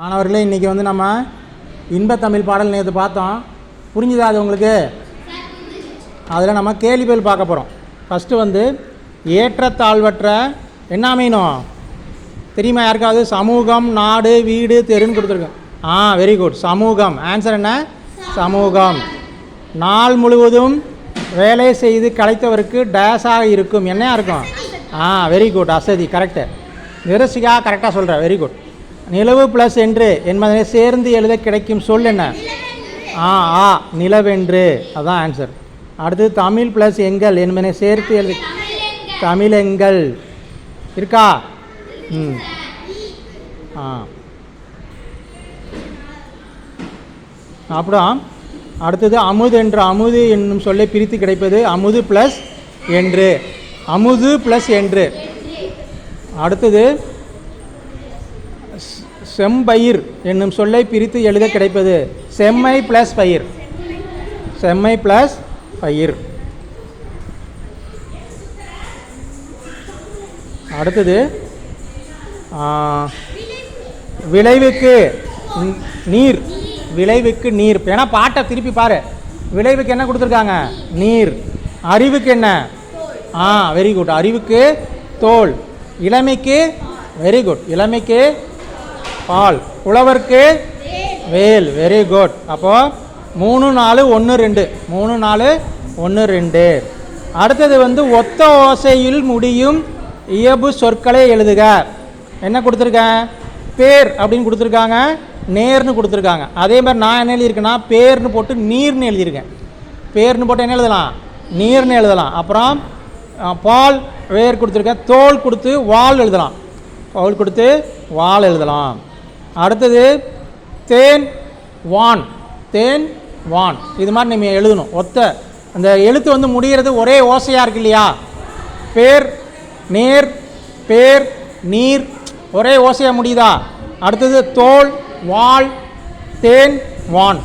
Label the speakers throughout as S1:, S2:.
S1: மாணவர்களே இன்றைக்கி வந்து நம்ம இன்பத்தமிழ் பாடல் நேற்று பார்த்தோம் புரிஞ்சுதா அது உங்களுக்கு அதில் நம்ம கேள்விகள் பார்க்க போகிறோம் ஃபஸ்ட்டு வந்து ஏற்றத்தாழ்வற்ற என்ன அமையணும் தெரியுமா யாருக்காவது சமூகம் நாடு வீடு தெருன்னு கொடுத்துருக்கோம் ஆ வெரி குட் சமூகம் ஆன்சர் என்ன சமூகம் நாள் முழுவதும் வேலை செய்து கலைத்தவருக்கு டேஸாக இருக்கும் என்னையா இருக்கும் ஆ வெரி குட் அசதி கரெக்டு நிரசிகா கரெக்டாக சொல்கிறேன் வெரி குட் நிலவு ப்ளஸ் என்று என்பதனை சேர்ந்து எழுத கிடைக்கும் சொல் என்ன ஆ ஆ நிலவென்று அதான் ஆன்சர் அடுத்து தமிழ் ப்ளஸ் எங்கள் என்பதனை சேர்த்து தமிழ் தமிழெங்கள் இருக்கா ம் ஆ அப்புறம் அடுத்தது அமுது என்ற அமுது என்னும் சொல்லை பிரித்து கிடைப்பது அமுது ப்ளஸ் என்று அமுது ப்ளஸ் என்று அடுத்தது செம்பயிர் என்னும் சொல்லை பிரித்து எழுத கிடைப்பது செம்மை ப்ளஸ் பயிர் செம்மை ப்ளஸ் பயிர் அடுத்தது விளைவுக்கு நீர் விளைவுக்கு நீர் ஏன்னா பாட்டை திருப்பி பாரு விளைவுக்கு என்ன கொடுத்துருக்காங்க நீர் அறிவுக்கு என்ன ஆ வெரி குட் அறிவுக்கு தோல் இளமைக்கு வெரி குட் இளமைக்கு பால் புலவர்க்கு வேல் வெரி குட் அப்போது மூணு நாலு ஒன்று ரெண்டு மூணு நாலு ஒன்று ரெண்டு அடுத்தது வந்து ஒத்த ஓசையில் முடியும் இயபு சொற்களை எழுதுக என்ன கொடுத்துருக்கேன் பேர் அப்படின்னு கொடுத்துருக்காங்க நேர்னு கொடுத்துருக்காங்க அதே மாதிரி நான் என்ன எழுதியிருக்கேன்னா பேர்னு போட்டு நீர்னு எழுதியிருக்கேன் பேர்னு போட்டு என்ன எழுதலாம் நீர்னு எழுதலாம் அப்புறம் பால் வேர் கொடுத்துருக்கேன் தோல் கொடுத்து வால் எழுதலாம் தோல் கொடுத்து வால் எழுதலாம் அடுத்தது தேன் வான் தேன் வான் இது மாதிரி நீங்கள் எழுதணும் ஒத்த அந்த எழுத்து வந்து முடிகிறது ஒரே ஓசையாக இருக்கு இல்லையா பேர் நேர் பேர் நீர் ஒரே ஓசையாக முடியுதா அடுத்தது தோல் வால் தேன் வான்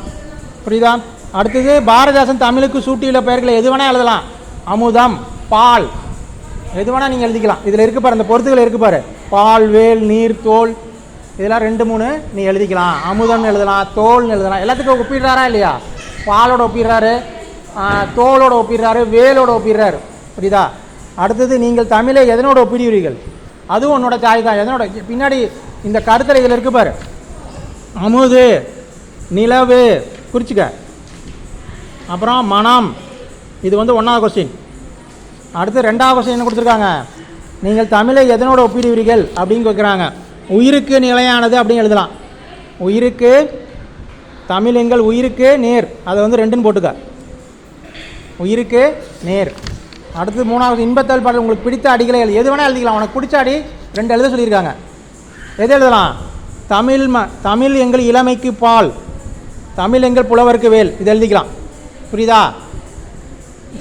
S1: புரியுதா அடுத்தது பாரதாசன் தமிழுக்கு சூட்டியுள்ள பெயர்களை எது வேணால் எழுதலாம் அமுதம் பால் எது வேணால் நீங்கள் எழுதிக்கலாம் இதில் இருக்கு பாரு அந்த பொறுத்துகள் இருக்கு பாரு பால் வேல் நீர் தோல் இதெல்லாம் ரெண்டு மூணு நீ எழுதிக்கலாம் அமுதம்னு எழுதலாம் தோல்னு எழுதலாம் எல்லாத்துக்கும் ஒப்பிடுறாரா இல்லையா பாலோட ஒப்பிடுறாரு தோலோட ஒப்பிடுறாரு வேலோட ஒப்பிடுறாரு புரியுதா அடுத்தது நீங்கள் தமிழை எதனோட ஒப்பிடுவீர்கள் அதுவும் உன்னோட தாய் தான் எதனோட பின்னாடி இந்த கருத்தரைகள் இருக்கு பாரு அமுது நிலவு குறிச்சிக்க அப்புறம் மனம் இது வந்து ஒன்றாவது கொஸ்டின் அடுத்து ரெண்டாவது கொஸ்டின் என்ன கொடுத்துருக்காங்க நீங்கள் தமிழை எதனோட ஒப்பிடுவீர்கள் அப்படின்னு கேட்குறாங்க உயிருக்கு நிலையானது அப்படின்னு எழுதலாம் உயிருக்கு தமிழ் எங்கள் உயிருக்கு நேர் அதை வந்து ரெண்டுன்னு போட்டுக்க உயிருக்கு நேர் அடுத்து மூணாவது இன்பத்தல் பாடல் உங்களுக்கு பிடித்த அடிகளை எழுதி எது வேணால் எழுதிக்கலாம் உனக்கு பிடிச்ச அடி ரெண்டு எழுத சொல்லியிருக்காங்க எது எழுதலாம் தமிழ் ம தமிழ் எங்கள் இளமைக்கு பால் தமிழ் எங்கள் புலவருக்கு வேல் இது எழுதிக்கலாம் புரியுதா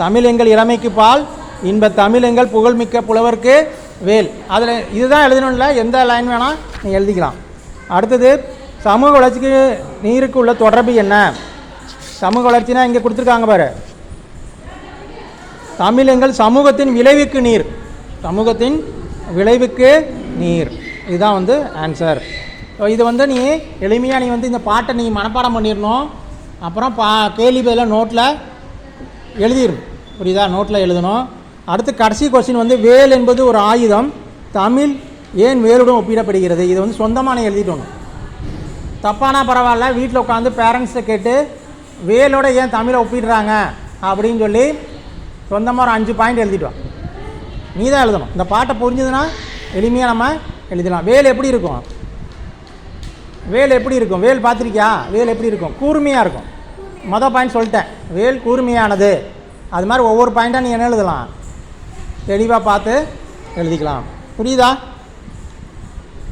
S1: தமிழ் எங்கள் இளமைக்கு பால் இன்ப தமிழ் எங்கள் புகழ்மிக்க புலவருக்கு வேல் அதில் இதுதான் எழுதணும்ல எந்த லைன் வேணால் நீங்கள் எழுதிக்கலாம் அடுத்தது சமூக வளர்ச்சிக்கு நீருக்கு உள்ள தொடர்பு என்ன சமூக வளர்ச்சினா இங்கே கொடுத்துருக்காங்க பாரு தமிழ் எங்கள் சமூகத்தின் விளைவுக்கு நீர் சமூகத்தின் விளைவுக்கு நீர் இதுதான் வந்து ஆன்சர் ஸோ இது வந்து நீ எளிமையாக நீ வந்து இந்த பாட்டை நீ மனப்பாடம் பண்ணிடணும் அப்புறம் பா கேள்வி பதிலாக நோட்டில் எழுதிடணும் புரியுதா நோட்டில் எழுதணும் அடுத்து கடைசி கொஸ்டின் வந்து வேல் என்பது ஒரு ஆயுதம் தமிழ் ஏன் வேலுடன் ஒப்பிடப்படுகிறது இது வந்து சொந்தமான எழுதிட்டு தப்பானா பரவாயில்ல வீட்டில் உட்காந்து பேரண்ட்ஸை கேட்டு வேலோட ஏன் தமிழை ஒப்பிடுறாங்க அப்படின்னு சொல்லி சொந்தமாக ஒரு அஞ்சு பாயிண்ட் எழுதிட்டோம் நீ தான் எழுதணும் இந்த பாட்டை புரிஞ்சதுன்னா எளிமையாக நம்ம எழுதலாம் வேல் எப்படி இருக்கும் வேல் எப்படி இருக்கும் வேல் பார்த்துருக்கியா வேல் எப்படி இருக்கும் கூர்மையாக இருக்கும் மொதல் பாயிண்ட் சொல்லிட்டேன் வேல் கூர்மையானது அது மாதிரி ஒவ்வொரு பாயிண்ட்டாக நீ என்ன எழுதலாம் தெளிவாக பார்த்து எழுதிக்கலாம் புரியுதா